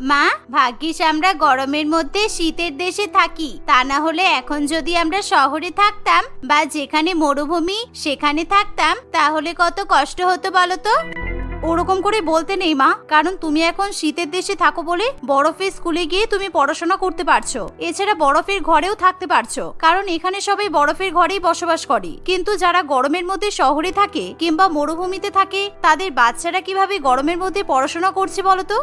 মা, ভাগ্যিস আমরা গরমের মধ্যে শীতের দেশে থাকি। তা না হলে এখন যদি আমরা শহরে থাকতাম বা যেখানে মরুভূমি, সেখানে থাকতাম, তাহলে কত কষ্ট হতো বলতো ওরকম করে বলতে নেই, মা। কারণ তুমি এখন শীতের দেশে থাকো বলে বরফের স্কুলে গিয়ে তুমি পড়াশোনা করতে পারছ। এছাড়া বরফের ঘরেও থাকতে পারছ। কারণ এখানে সবাই বরফের ঘরেই বসবাস করে। কিন্তু যারা গরমের মধ্যে শহরে থাকে কিংবা মরুভূমিতে থাকে, তাদের বাচ্চারা কীভাবে গরমের মধ্যে পড়াশোনা করছে বলো তো?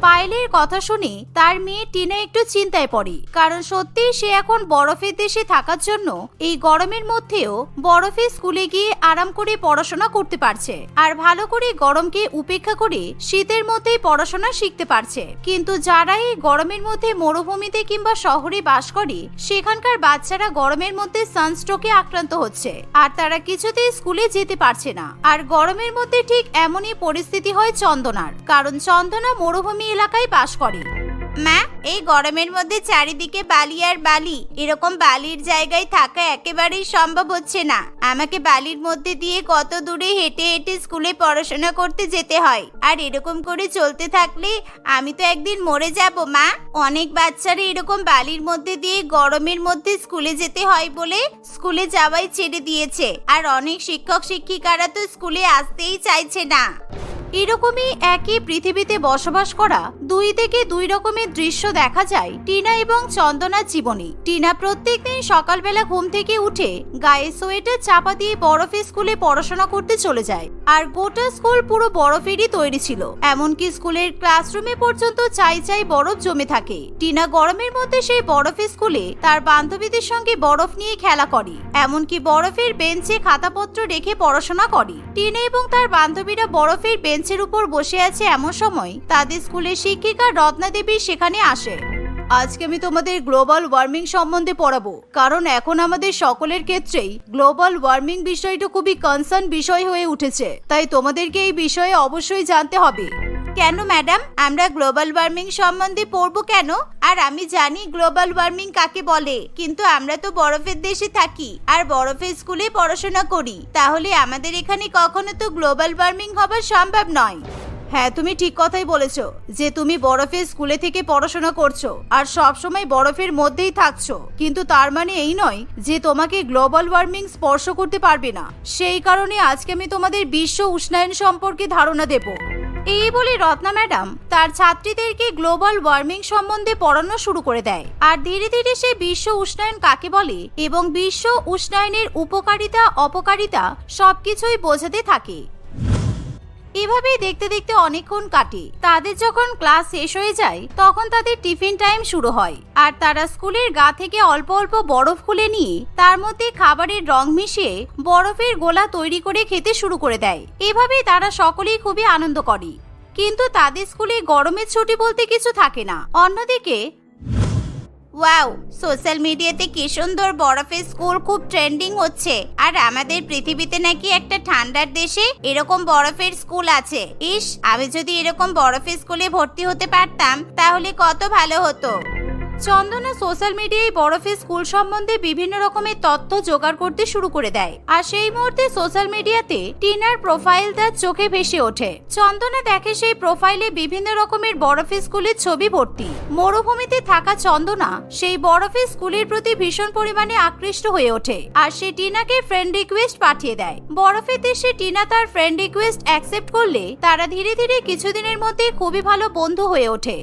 পায়েলের কথা শুনে তার মেয়ে টিনা একটু চিন্তায় পড়ে। কারণ সত্যি সে এখন বরফের দেশে থাকার জন্য এই গরমের মধ্যেও বরফে স্কুলে গিয়ে আরাম করে পড়াশোনা করতে পারছে। আর ভালো করে গরমকে উপেক্ষা করে শীতের মধ্যেই পড়াশোনা শিখতে পারছে। কিন্তু যারা এই গরমের মধ্যে মরুভূমিতে কিংবা শহরে বাস করে, সেখানকার বাচ্চারা গরমের মধ্যে সানস্ট্রোকে আক্রান্ত হচ্ছে। আর তারা কিছুতেই স্কুলে যেতে পারছে না। আর গরমের মধ্যে ঠিক এমনই পরিস্থিতি হয় চন্দনার। কারণ চন্দনা মরুভূমি এলাকায় বাস করে। মা, এই গরমের মধ্যে চারিদিকে বালি আর বালি। এরকম বালির জায়গায় থাকা একেবারেই সম্ভব হচ্ছে না। আমাকে বালির মধ্যে দিয়ে কত দূরে হেঁটে হেঁটে স্কুলে পড়াশোনা করতে যেতে হয়। আর এরকম করে চলতে থাকলে আমি তো একদিন মরে যাব, মা। অনেক বাচ্চারা এরকম বালির মধ্যে দিয়ে গরমের মধ্যে স্কুলে যেতে হয় বলে স্কুলে যাওয়াই ছেড়ে দিয়েছে। আর অনেক শিক্ষক শিক্ষিকারা তো স্কুলে আসতেই চাইছে না। এরকমই একই পৃথিবীতে বসবাস করা দুই থেকে দুই রকমের দৃশ্য দেখা যায়, টিনা এবং চন্দনার জীবনে। টিনা প্রত্যেকদিন সকালবেলা ঘুম থেকে উঠে গায়ে সোয়েটার চাপা দিয়ে বরফে স্কুলে পড়াশোনা করতে চলে যায়। আর গোটা স্কুল পুরো বরফেরই তৈরি ছিল। এমনকি স্কুলের ক্লাসরুমে পর্যন্ত চাই চাই বরফ জমে থাকে। টিনা গরমের মধ্যে সেই বরফে স্কুলে তার বান্ধবীদের সঙ্গে বরফ নিয়ে খেলা করে। এমনকি বরফের বেঞ্চে খাতাপত্র রেখে পড়াশোনা করে। টিনা এবং তার বান্ধবীরা বরফের বেঞ্চের উপর বসে আছে এমন সময় তাদের স্কুলের শিক্ষিকা রত্না দেবী সেখানে আসে। আজকে আমি তোমাদের গ্লোবাল ওয়ার্মিং সম্বন্ধে পড়াবো, কারণ এখন আমাদের সকলের ক্ষেত্রেই গ্লোবাল ওয়ার্মিং বিষয়টা খুবই কনসার্ন বিষয় হয়ে উঠেছে। তাই তোমাদেরকে এই বিষয়ে অবশ্যই জানতে হবে। কেন, ম্যাডাম? আমরা গ্লোবাল ওয়ার্মিং সম্বন্ধে পড়ব কেন? আর আমি জানি গ্লোবাল ওয়ার্মিং কাকে বলে, কিন্তু আমরা তো বরফের দেশে থাকি, আর বরফের স্কুলে পড়াশোনা করি। তাহলে আমাদের এখানে কখনো তো গ্লোবাল ওয়ার্মিং হবার সম্ভব নয়। হ্যাঁ তুমি ঠিক কথাই বলেছ, যে তুমি বরফের স্কুলে থেকে পড়াশোনা করছ, আর সব সময় বরফের মধ্যেই থাকছো। কিন্তু তার মানে এই নয় যে তোমাকে গ্লোবাল ওয়ার্মিং স্পর্শ করতে পারবে না। সেই কারণে আজকে আমি তোমাদের বিশ্ব উষ্ণায়ন সম্পর্কে ধারণা দেব। এই বলে রত্না ম্যাডাম তার ছাত্রীদেরকে গ্লোবাল ওয়ার্মিং সম্বন্ধে পড়ানো শুরু করে দেয়। আর ধীরে ধীরে সে বিশ্ব উষ্ণায়ন কাকে বলে এবং বিশ্ব উষ্ণায়নের উপকারিতা, অপকারিতা সবকিছুই বোঝাতে থাকে। এভাবেই দেখতে দেখতে অনেকক্ষণ কাটে। তাদের যখন ক্লাস শেষ হয়ে যায়, তখন তাদের টিফিন টাইম শুরু হয়। আর তারা স্কুলের গা থেকে অল্প অল্প বরফ খুলে নিয়ে, তার মধ্যে খাবারের রং মিশিয়ে বরফের গোলা তৈরি করে খেতে শুরু করে দেয়। এভাবেই তারা সকলেই খুবই আনন্দ করে। কিন্তু তাদের স্কুলে গরমের ছুটি বলতে কিছু থাকে না। অন্যদিকে ওয়াও সোশ্যাল মিডিয়াতে কি সুন্দর বরফের স্কুল খুব ট্রেন্ডিং হচ্ছে। আর আমাদের পৃথিবীতে নাকি একটা ঠান্ডার দেশে এরকম বরফের স্কুল আছে। ইস, আমি যদি এরকম বরফের স্কুলে ভর্তি হতে পারতাম, তাহলে কত ভালো হতো। চন্দনা সোশ্যাল মিডিয়ায় বরফের স্কুল সম্বন্ধে বিভিন্ন রকমের তথ্য জোগাড় করতে শুরু করে দেয়। আর সেই মুহূর্তে সোশ্যাল মিডিয়াতে টিনার প্রোফাইল তার চোখে ভেসে ওঠে। চন্দনা দেখে সেই প্রোফাইলে বিভিন্ন রকমের বরফের স্কুলের ছবি ভর্তি। মরুভূমিতে থাকা চন্দনা সেই বরফের স্কুলের প্রতি ভীষণ পরিমাণে আকৃষ্ট হয়ে ওঠে। আর সে টিনাকে ফ্রেন্ড রিকোয়েস্ট পাঠিয়ে দেয়। বরফের দেশে টিনা তার ফ্রেন্ড রিকোয়েস্ট অ্যাকসেপ্ট করলে তারা ধীরে ধীরে কিছুদিনের মধ্যে খুবই ভালো বন্ধু হয়ে ওঠে।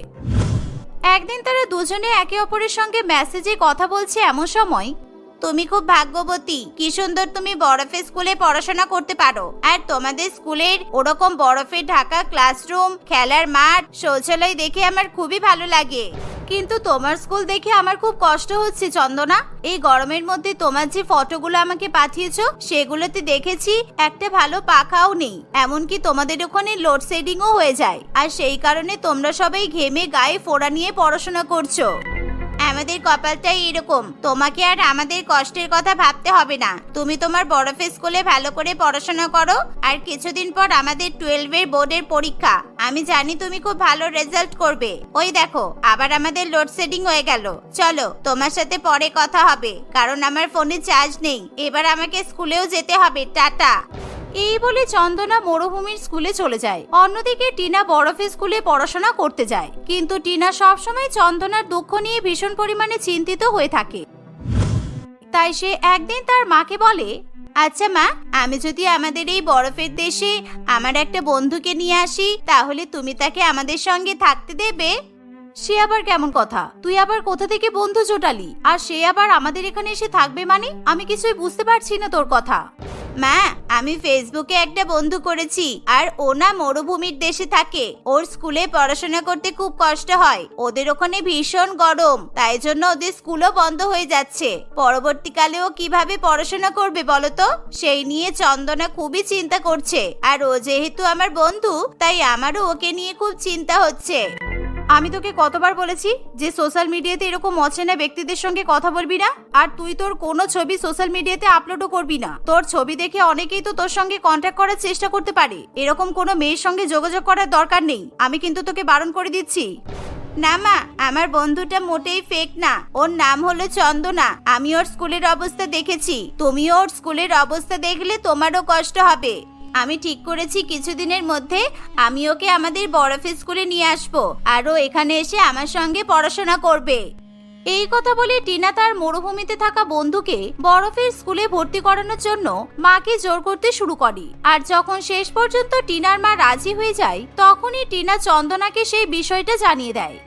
একদিন তারা দুজনে একে অপরের সঙ্গে মেসেজে কথা বলছে এমন সময়, তুমি খুব ভাগ্যবতী, কি সুন্দর তুমি বরফে স্কুলে পড়াশোনা করতে পারো। আর তোমাদের স্কুলের ওরকম বরফে ঢাকা ক্লাসরুম খেলার মাঠ, শৌচালয় দেখে আমার খুবই ভালো লাগে। কিন্তু তোমার স্কুল দেখে আমার খুব কষ্ট হচ্ছে, চন্দনা। এই গরমের মধ্যে তোমার যে ফটোগুলো আমাকে পাঠিয়েছো, সেগুলোতে দেখেছি একটা ভালো পাখাও নেই। এমনকি তোমাদের ওখানে লোডশেডিংও হয়ে যায়। আর সেই কারণে তোমরা সবাই ঘেমে গায়ে ফোড়া নিয়ে পড়াশোনা করছ। আমাদের কপালটাই এরকম। তোমাকে আর আমাদের কষ্টের কথা ভাবতে হবে না। তুমি তোমার বরফের স্কুলে ভালো করে পড়াশোনা করো, আর কিছুদিন পর আমাদের টুয়েলভের বোর্ডের পরীক্ষা। আমি জানি তুমি খুব ভালো রেজাল্ট করবে। ওই দেখো, আবার আমাদের লোডশেডিং হয়ে গেল। চলো, তোমার সাথে পরে কথা হবে, কারণ আমার ফোনে চার্জ নেই। এবার আমাকে স্কুলেও যেতে হবে। টাটা। এই বলে চন্দনা মরুভূমির স্কুলে চলে যায়। অন্যদিকে টিনা বরফের স্কুলে পড়াশোনা করতে যায়। কিন্তু টিনা সবসময় চন্দনার দুঃখ নিয়ে ভীষণ পরিমাণে চিন্তিত হয়ে থাকে। তাই সে একদিন তার মাকে বলে আচ্ছা মা, আমি যদি আমাদের এই বরফের দেশে আমার একটা বন্ধুকে নিয়ে আসি, তাহলে তুমি তাকে আমাদের সঙ্গে থাকতে দেবে? সে আবার কেমন কথা? তুই আবার কোথা থেকে বন্ধু জোটালি? আর সে আবার আমাদের এখানে এসে থাকবে মানে? আমি কিছুই বুঝতে পারছি না তোর কথা। মা, আমি ফেসবুকে একটা বন্ধু করেছি, আর ও না মরুভূমির দেশে থাকে। ওর স্কুলে পড়াশোনা করতে খুব কষ্ট হয়। ওদের ওখানে ভীষণ গরম, তাই জন্য ওদের স্কুলও বন্ধ হয়ে যাচ্ছে। পরবর্তীকালে ও কীভাবে পড়াশোনা করবে বলো তো? সেই নিয়ে চন্দনা খুবই চিন্তা করছে। আর ও যেহেতু আমার বন্ধু, তাই আমারও ওকে নিয়ে খুব চিন্তা হচ্ছে। আমি তোকে কতবার বলেছি যে সোশ্যাল মিডিয়াতে এরকম অচেনা ব্যক্তিদের সঙ্গে কথা বলবি না? আর তুই তোর কোনো ছবি সোশ্যাল মিডিয়াতে আপলোডও করবি না। তোর ছবি দেখে অনেকেই তো তোর সঙ্গে কন্ট্যাক্ট করার চেষ্টা করতে পারে। এরকম কোনো মেয়ের সঙ্গে যোগাযোগ করার দরকার নেই। আমি কিন্তু তোকে বারণ করে দিচ্ছি। না মা, আমার বন্ধুটা মোটেই ফেক না। ওর নাম হলো চন্দনা। আমি ওর স্কুলের অবস্থা দেখেছি। তুমিও ওর স্কুলের অবস্থা দেখলে তোমারও কষ্ট হবে। আমি ঠিক করেছি কিছুদিনের মধ্যে আমি ওকে আমাদের বরফের স্কুলে নিয়ে আসব, আর ও এখানে এসে আমার সঙ্গে পড়াশোনা করবে। এই কথা বলে টিনা তার মরুভূমিতে থাকা বন্ধুকে বরফের স্কুলে ভর্তি করানোর জন্য মাকে জোর করতে শুরু করে। আর যখন শেষ পর্যন্ত টিনার মা রাজি হয়ে যায়, তখনই টিনা চন্দনাকে সেই বিষয়টা জানিয়ে দেয়।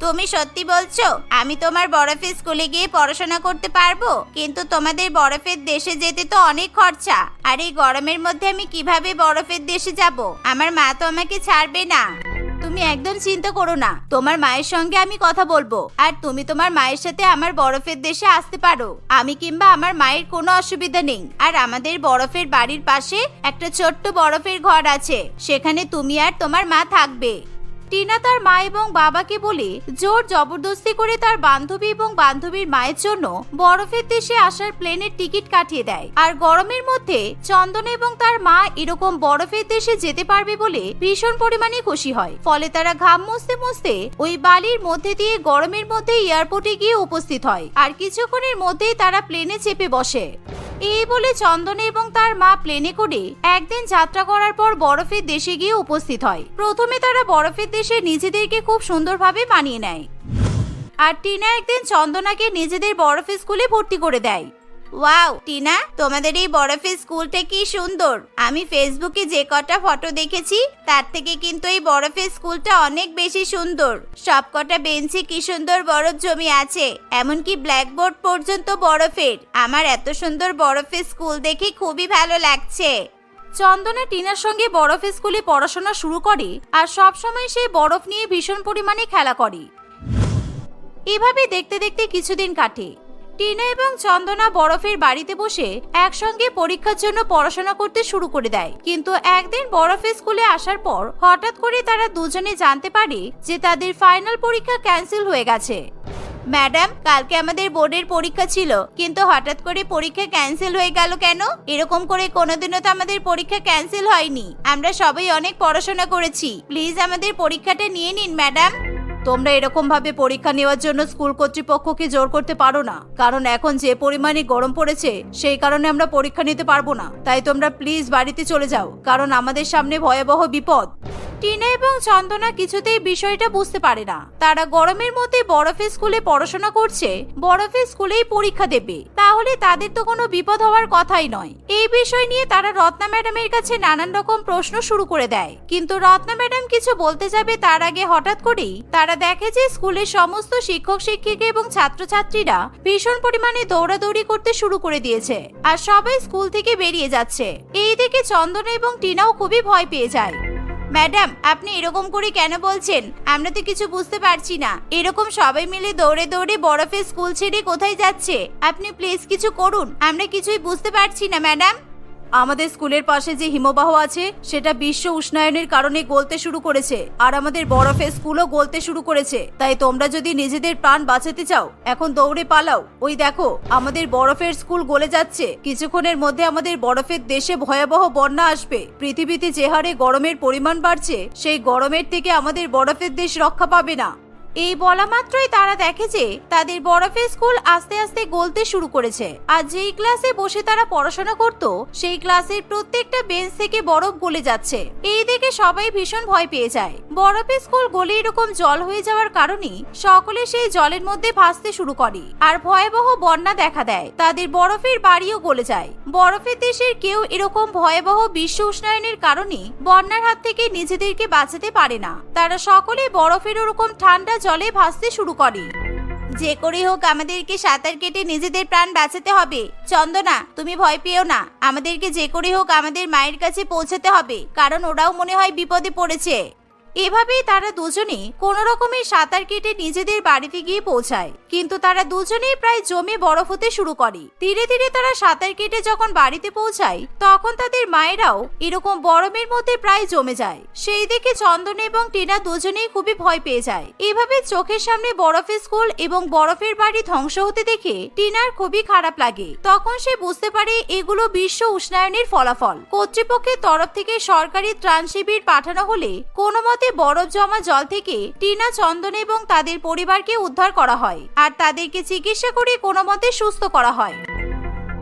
তুমি সত্যি বলছো? আমি তোমার বরফের স্কুলে গিয়ে পড়াশোনা করতে পারব? কিন্তু তোমাদের বরফের দেশে যেতে তো অনেক খরচা। আর এই গরমের মধ্যে আমি কীভাবে বরফের দেশে যাব? আমার মা তো আমাকে ছাড়বে না। তুমি একদম চিন্তা করো না। তোমার মায়ের সঙ্গে আমি কথা বলব। আর তুমি তোমার মায়ের সাথে আমার বরফের দেশে আসতে পারো। আমি কিংবা আমার মায়ের কোনো অসুবিধা নেই। আর আমাদের বরফের বাড়ির পাশে একটা ছোট্ট বরফের ঘর আছে। সেখানে তুমি আর তোমার মা থাকবে। টিনা তার মা এবং বাবাকে বলে জোর জবরদস্তি করে তার বান্ধবী এবং বান্ধবীর মায়ের জন্য বরফের দেশে আসার প্লেনের টিকিট কাটিয়ে দেয়। আর গরমের মধ্যে চন্দন এবং তার মা এরকম বরফের দেশে যেতে পারবে বলে ভীষণ পরিমাণে খুশি হয়। ফলে তারা ঘাম মুছতে মুছতে ওই বালির মধ্যে দিয়ে গরমের মধ্যে এয়ারপোর্টে গিয়ে উপস্থিত হয়। আর কিছুক্ষণের মধ্যেই তারা প্লেনে চেপে বসে। এই বলে চন্দনে এবং তার মা প্লেনে করে একদিন যাত্রা করার পর বরফের দেশে গিয়ে উপস্থিত হয়। প্রথমে তারা বরফের দেশে নিজেদেরকে খুব সুন্দরভাবে মানিয়ে নেয়। আর টিনা একদিন চন্দনাকে নিজেদের বরফ স্কুলে ভর্তি করে দেয়। ওয়াও, টিনা, তোমাদের এই বরফের স্কুলটা কি সুন্দর। আমি ফেসবুকে যে কটা ফটো দেখেছি, তার থেকে কিন্তু এই বরফের স্কুলটা অনেক বেশি সুন্দর। সব কটা বেঞ্চে কি সুন্দর বরফ জমি আছে, এমনকি ব্ল্যাকবোর্ড পর্যন্ত বরফের। আমার এত সুন্দর বরফের স্কুল দেখে খুবই ভালো লাগছে। চন্দনা টিনার সঙ্গে বরফের স্কুলে পড়াশোনা শুরু করে আর সব সময় সে বরফ নিয়ে ভীষণ পরিমাণে খেলা করে। এভাবে দেখতে দেখতে কিছুদিন কাটে। টিনা এবং চন্দনা বরফের বাড়িতে বসে একসঙ্গে পরীক্ষার জন্য পড়াশোনা করতে শুরু করে দেয়। কিন্তু একদিন বরফের স্কুলে আসার পর হঠাৎ করে তারা দুজনে জানতে পারে যে তাদের ফাইনাল পরীক্ষা ক্যান্সেল হয়ে গেছে। ম্যাডাম, কালকে আমাদের বোর্ডের পরীক্ষা ছিল, কিন্তু হঠাৎ করে পরীক্ষা ক্যান্সেল হয়ে গেল কেন? এরকম করে কোনোদিনও তো আমাদের পরীক্ষা ক্যান্সেল হয়নি। আমরা সবাই অনেক পড়াশোনা করেছি। প্লিজ আমাদের পরীক্ষাটা নিয়ে নিন, ম্যাডাম। তোমরা এরকম ভাবে পরীক্ষা নেওয়ার জন্য স্কুল কর্তৃপক্ষকে জোর করতে পারো না। কারণ এখন যে পরিমাণে গরম পড়েছে, সেই কারণে আমরা পরীক্ষা নিতে পারব না। তাই তোমরা প্লিজ বাড়িতে চলে যাও, কারণ আমাদের সামনে ভয়াবহ বিপদ। টিনা এবং চন্দনা কিছুতেই বিষয়টা বুঝতে পারে না। তারা গরমের মধ্যে বরফে স্কুলে পড়াশোনা করছে বরফে স্কুলেই পরীক্ষা দেবে। তাহলে তাদের তো কোনো বিপদ হওয়ার কথাই নয়। এই বিষয় নিয়ে তারা রত্না ম্যাডামের কাছে নানান রকম প্রশ্ন শুরু করে দেয়। কিন্তু রত্না ম্যাডাম কিছু বলতে যাবে তার আগে হঠাৎ করেই তারা দেখে যে স্কুলের সমস্ত শিক্ষক, শিক্ষিকা এবং ছাত্রছাত্রীরা ভীষণ পরিমাণে দৌড়াদৌড়ি করতে শুরু করে দিয়েছে। আর সবাই স্কুল থেকে বেরিয়ে যাচ্ছে। এই দেখে চন্দনা এবং টিনাও খুবই ভয় পেয়ে যায়। ম্যাডাম, আপনি এরকম করে কেন বলছেন? আমরা তো কিছু বুঝতে পারছি না। এরকম সবাই মিলে দৌড়ে দৌড়ে বরফে স্কুল ছেড়ে কোথায় যাচ্ছে? আপনি প্লিজ কিছু করুন। আমরা কিছুই বুঝতে পারছি না, ম্যাডাম। আমাদের স্কুলের পাশে যে হিমবাহ আছে, সেটা বিশ্ব উষ্ণায়নের কারণে গলতে শুরু করেছে। আর আমাদের বরফের স্কুলও গলতে শুরু করেছে। তাই তোমরা যদি নিজেদের প্রাণ বাঁচাতে চাও, এখন দৌড়ে পালাও। ওই দেখো, আমাদের বরফের স্কুল গলে যাচ্ছে। কিছুক্ষণের মধ্যে আমাদের বরফের দেশে ভয়াবহ বন্যা আসবে। পৃথিবীতে যে হারে গরমের পরিমাণ বাড়ছে, সেই গরমের থেকে আমাদের বরফের দেশ রক্ষা পাবে না। এই বলা মাত্রই তারা দেখে যে তাদের বরফের স্কুল আস্তে আস্তে গলতে শুরু করেছে। আর যেই ক্লাসে বসে তারা পড়াশোনা করত, সেই ক্লাসের প্রত্যেকটা বেঞ্চ থেকে বরফ গলে যাচ্ছে। এই দেখে সবাই ভীষণ ভয় পেয়ে যায়। বরফের স্কুল গলে এরকম জল হয়ে যাওয়ার কারণে সকলে সেই জলের মধ্যে ভাসতে শুরু করে। আর ভয়াবহ বন্যা দেখা দেয়। তাদের বরফের বাড়িও গলে যায়। বরফের দেশের কেউ এরকম ভয়াবহ বিশ্ব উষ্ণায়নের কারণে বন্যার হাত থেকে নিজেদেরকে বাঁচাতে পারে না। তারা সকলে বরফের ওরকম ঠান্ডা জলে ভাসতে শুরু করে। যে করে হোক আমাদেরকে সাঁতার কেটে নিজেদের প্রাণ বাঁচাতে হবে। চন্দনা, তুমি ভয় পেও না। আমাদেরকে যে করে হোক আমাদের মায়ের কাছে পৌঁছাতে হবে, কারণ ওরাও মনে হয় বিপদে পড়েছে। এভাবেই তারা দুজনে কোনো রকমের সাঁতার কেটে নিজেদের বাড়িতে গিয়ে পৌঁছায়। কিন্তু তারা দুজনেই প্রায় জমে বরফ হতে শুরু করে। ধীরে ধীরে তারা সাঁতার কেটে যখন বাড়িতে পৌঁছায়, তখন তাদের মায়েরাও এরকম বরফের মধ্যে প্রায় জমে যায়। সেই দেখে চন্দন এবং টিনা দুজনেই খুবই ভয় পেয়ে যায়। এভাবে চোখের সামনে বরফের স্কুল এবং বরফের বাড়ি ধ্বংস হতে দেখে টিনার খুবই খারাপ লাগে। তখন সে বুঝতে পারে এগুলো বিশ্ব উষ্ণায়নের ফলাফল। কর্তৃপক্ষের তরফ থেকে সরকারি ত্রাণ শিবির পাঠানো হলে কোনো মতে বরফ জমা জল থেকে টিনা, চন্দন এবং তাদের পরিবারকে উদ্ধার করা হয়। আর তাদেরকে চিকিৎসা করে কোনো মতে সুস্থ করা হয়।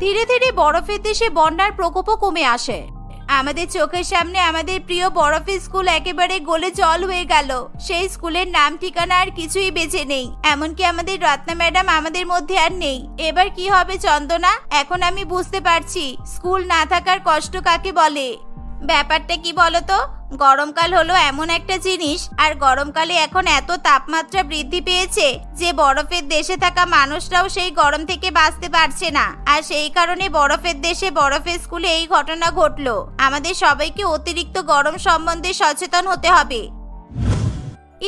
ধীরে ধীরে বরফের দেশে বন্যার প্রকোপও কমে আসে। আমাদের চোখের সামনে আমাদের প্রিয় বরফের স্কুল একেবারে গলে জল হয়ে গেল। সেই স্কুলের নাম, ঠিকানা আর কিছুই বেঁচে নেই। এমনকি আমাদের রত্না ম্যাডাম আমাদের মধ্যে আর নেই। এবার কি হবে চন্দনা? এখন আমি বুঝতে পারছি। স্কুল না থাকার কষ্ট কাকে বলে? ব্যাপারটা কি বলতো? গরমকাল হলো এমন একটা জিনিস, আর গরমকালে এখন এত তাপমাত্রা বৃদ্ধি পেয়েছে যে বরফের দেশে থাকা মানুষরাও সেই গরম থেকে বাঁচতে পারছে না। আর সেই কারণে বরফের দেশে বরফের স্কুলে এই ঘটনা ঘটলো। আমাদের সবাইকে অতিরিক্ত গরম সম্বন্ধে সচেতন হতে হবে।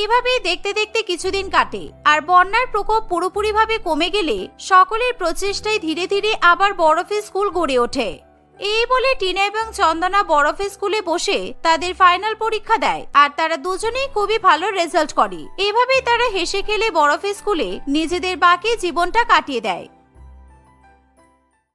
এভাবেই দেখতে দেখতে কিছুদিন কাটে, আর বন্যার প্রকোপ পুরোপুরিভাবে কমে গেলে সকলের প্রচেষ্টায় ধীরে ধীরে আবার বরফের স্কুল গড়ে ওঠে। এই বলে টিনা এবং চন্দনা বরফ স্কুলে বসে তাদের ফাইনাল পরীক্ষা দেয় আর তারা দুজনেই খুবই ভালো রেজাল্ট করে। এভাবেই তারা হেসে খেলে বরফ স্কুলে নিজেদের বাকি জীবনটা কাটিয়ে দেয়।